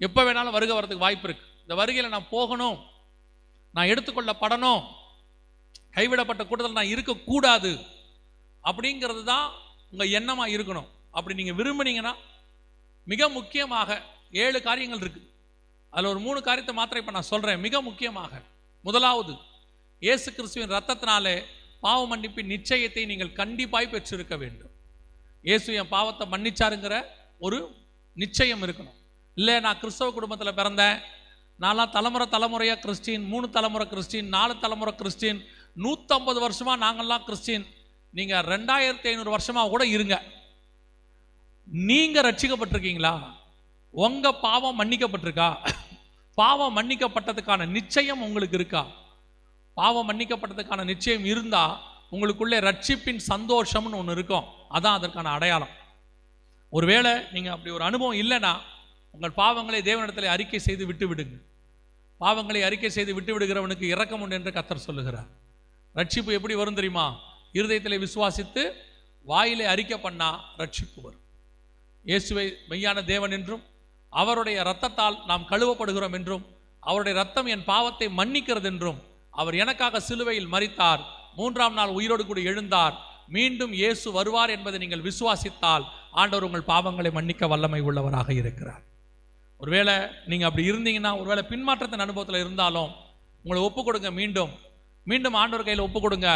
எப்போ வேணாலும் வருகை வரதுக்கு வாய்ப்பு இருக்கு. இந்த வருகையில் நான் போகணும். நான் எடுத்துக்கொள்ளப்படணும். கைவிடப்பட்ட கூட்டத்தில் நான் இருக்கக்கூடாது. அப்படிங்கிறது தான் உங்கள் எண்ணமாக இருக்கணும். அப்படி நீங்கள் விரும்புனீங்கன்னா மிக முக்கியமாக ஏழு காரியங்கள் இருக்குது அதில் ஒரு மூணு காரியத்தை மாத்திரம் இப்போ நான் சொல்கிறேன் மிக முக்கியமாக முதலாவது இயேசு கிறிஸ்துவின் ரத்தத்தினாலே பாவ மன்னிப்பின் நிச்சயத்தை நீங்கள் கண்டிப்பாய் பெற்றிருக்க வேண்டும். இயேசு என் பாவத்தை மன்னிச்சாருங்கிற ஒரு நிச்சயம் இருக்கணும். இல்லை நான் கிறிஸ்தவ குடும்பத்தில் பிறந்தேன். நான்லாம் தலைமுறை தலைமுறையாக கிறிஸ்டின் மூணு தலைமுறை கிறிஸ்டின் நாலு தலைமுறை கிறிஸ்டின் நூற்றம்பது வருஷமாக நாங்கள்லாம் கிறிஸ்டின். நீங்கள் ரெண்டாயிரத்தி ஐநூறு வருஷமாக கூட இருங்க. நீங்கள் ரட்சிக்கப்பட்டிருக்கீங்களா? உங்கள் பாவம் மன்னிக்கப்பட்டிருக்கா? பாவம் மன்னிக்கப்பட்டதுக்கான நிச்சயம் உங்களுக்கு இருக்கா? பாவம் மன்னிக்கப்பட்டதுக்கான நிச்சயம் இருந்தால் உங்களுக்குள்ளே ரட்சிப்பின் சந்தோஷம்னு ஒன்று இருக்கும். அதான் அதற்கான அடையாளம். ஒருவேளை நீங்கள் அப்படி ஒரு அனுபவம் இல்லைன்னா உங்கள் பாவங்களை தேவனிடத்தில் அறிக்கை செய்து விட்டு விடுங்க பாவங்களை அறிக்கை செய்து விட்டு விடுகிறவனுக்கு இரக்கம் உண்டு என்று கத்தர் சொல்லுகிறார். ரட்சிப்பு எப்படி வரும் தெரியுமா? இருதயத்தில் விசுவாசித்து வாயிலை அறிக்கை பண்ணா ரட்சிப்பு வரும். இயேசுவை மெய்யான தேவன் என்றும் அவருடைய இரத்தத்தால் நாம் கழுவப்படுகிறோம் என்றும் அவருடைய ரத்தம் என் பாவத்தை மன்னிக்கிறது என்றும் அவர் எனக்காக சிலுவையில் மறித்தார் மூன்றாம் நாள் உயிரோடு கூட எழுந்தார் மீண்டும் இயேசு வருவார் என்பதை நீங்கள் விசுவாசித்தால் ஆண்டவர் உங்கள் பாவங்களை மன்னிக்க வல்லமை உள்ளவராக இருக்கிறார். ஒருவேளை நீங்கள் அப்படி இருந்தீங்கன்னா ஒருவேளை பின்மாற்றத்தின் அனுபவத்தில் இருந்தாலும் உங்களை ஒப்பு கொடுங்க மீண்டும். மீண்டும் ஆண்டவர் கையில் ஒப்பு கொடுங்க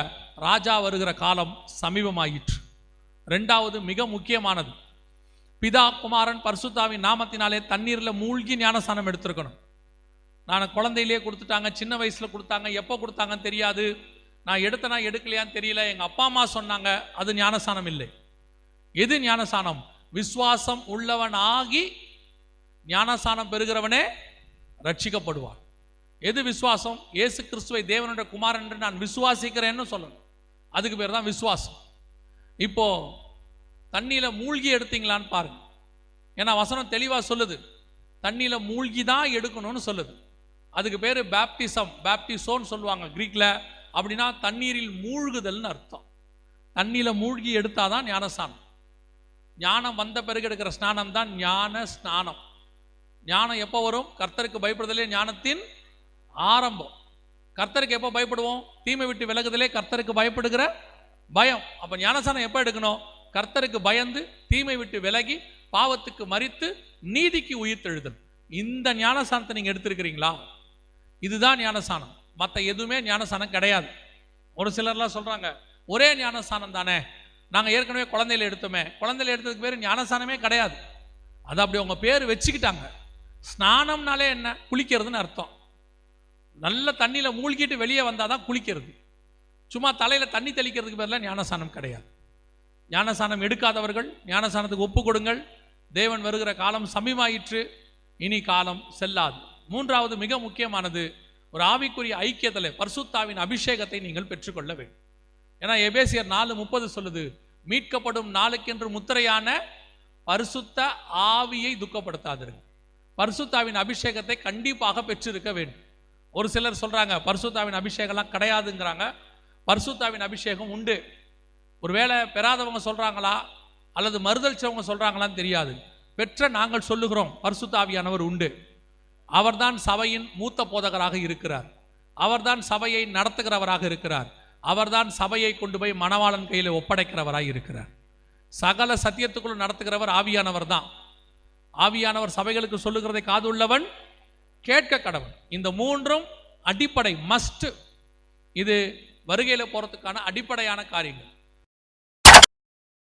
ராஜா வருகிற காலம் சமீபமாயிற்று. ரெண்டாவது மிக முக்கியமானது. பிதா குமாரன் பர்சுத்தாவின் நாமத்தினாலே தண்ணீரில் மூழ்கி ஞானஸ்தானம் எடுத்திருக்கணும். நான் குழந்தையிலேயே கொடுத்துட்டாங்க சின்ன வயசில் கொடுத்தாங்க எப்போ கொடுத்தாங்கன்னு தெரியாது. நான் எடுத்தனா எடுக்கலையான்னு தெரியல. எங்கள் அப்பா அம்மா சொன்னாங்க அது ஞானஸ்தானம் இல்லை. எது ஞானஸ்தானம் விசுவாசம் உள்ளவன் ஆகி ஞானஸ்தானம் பெறுகிறவனே ரட்சிக்கப்படுவான். எது விசுவாசம்? ஏசு கிறிஸ்துவை தேவனுடைய குமாரன் என்று நான் விசுவாசிக்கிறேன்னு சொல்லணும். அதுக்கு பேர் தான் விசுவாசம். இப்போ தண்ணியில் மூழ்கி எடுத்தீங்களான்னு பாருங்க. ஏன்னா வசனம் தெளிவாக சொல்லுது. தண்ணியில் மூழ்கி தான் எடுக்கணும்னு சொல்லுது. அதுக்கு பேர் பேப்டிசம் பேப்டிசோன்னு சொல்லுவாங்க க்ரீக்கில் அப்படின்னா தண்ணீரில் மூழ்குதல்னு அர்த்தம். தண்ணியில் மூழ்கி எடுத்தாதான் ஞானஸ்நானம் ஞானம் வந்த பிறகு எடுக்கிற ஸ்நானம் தான் ஞான ஸ்நானம் ஞானம் எப்போ வரும்? கர்த்தருக்கு பயப்படுதலே ஞானத்தின் ஆரம்பம். கர்த்தருக்கு எப்போ பயப்படுவோம்? தீமை விட்டு விலகுதலே கர்த்தருக்கு பயப்படுகிற பயம். அப்போ ஞானசானம் எப்போ எடுக்கணும்? கர்த்தருக்கு பயந்து தீமை விட்டு விலகி பாவத்துக்கு மறித்து நீதிக்கு உயிர்த்தெழுதல். இந்த ஞானசானத்தை நீங்கள் எடுத்திருக்கிறீங்களா? இதுதான் ஞானசானம் மற்ற எதுவுமே ஞானசானம் கிடையாது. ஒரு சிலர்லாம் சொல்கிறாங்க ஒரே ஞானசானம் தானே. நாங்கள் ஏற்கனவே குழந்தையில எடுத்தோமே. குழந்தையில எடுத்ததுக்கு பேர் ஞானசானமே கிடையாது. அது அப்படி உங்கள் பேர் வச்சுக்கிட்டாங்க. ஸ்நானம்னாலே என்ன? குளிக்கிறதுன்னு அர்த்தம். நல்ல தண்ணியில் மூழ்கிட்டு வெளியே வந்தால் தான் குளிக்கிறது. சும்மா தலையில் தண்ணி தெளிக்கிறதுக்கு பதிலாக ஞானசானம் கிடையாது. ஞானசானம் எடுக்காதவர்கள் ஞானசானத்துக்கு ஒப்பு கொடுங்கள். தேவன் வருகிற காலம் சமீபாயிற்று. இனி காலம் செல்லாது. மூன்றாவது மிக முக்கியமானது ஒரு ஆவிக்குரிய ஐக்கியத்தில் பர்சுத்தாவின் அபிஷேகத்தை நீங்கள் பெற்றுக்கொள்ள வேண்டும். ஏன்னா எபேசியர் நாலு முப்பது சொல்லுது மீட்கப்படும் நாளுக்கென்று முத்திரையான பரிசுத்த ஆவியை துக்கப்படுத்தாதிருங்க பர்சுத்தாவின் அபிஷேகத்தை கண்டிப்பாக பெற்றிருக்க வேண்டும். ஒரு சிலர் சொல்கிறாங்க பர்சுத்தாவின் அபிஷேகம்லாம் கிடையாதுங்கிறாங்க. பர்சுத்தாவின் அபிஷேகம் உண்டு. ஒருவேளை பெறாதவங்க சொல்கிறாங்களா அல்லது மறுதளிச்சவங்க சொல்கிறாங்களான்னு தெரியாது. பெற்ற நாங்கள் சொல்லுகிறோம் பர்சுத்தாவியானவர் உண்டு. அவர்தான் சபையின் மூத்த போதகராக இருக்கிறார். அவர்தான் சபையை நடத்துகிறவராக இருக்கிறார். அவர்தான் சபையை கொண்டு போய் மணவாளன் கையில் ஒப்படைக்கிறவராக இருக்கிறார். சகல சத்தியத்துக்குள் நடத்துகிறவர் ஆவியானவர் தான் ஆவியானவர் சபைகளுக்கு சொல்லுகிறதை காதுள்ளவன் கேட்க கடவன். இந்த மூன்றும் அடிப்படை மஸ்ட் இது வருகையில் போகிறதுக்கான அடிப்படையான காரியங்கள்.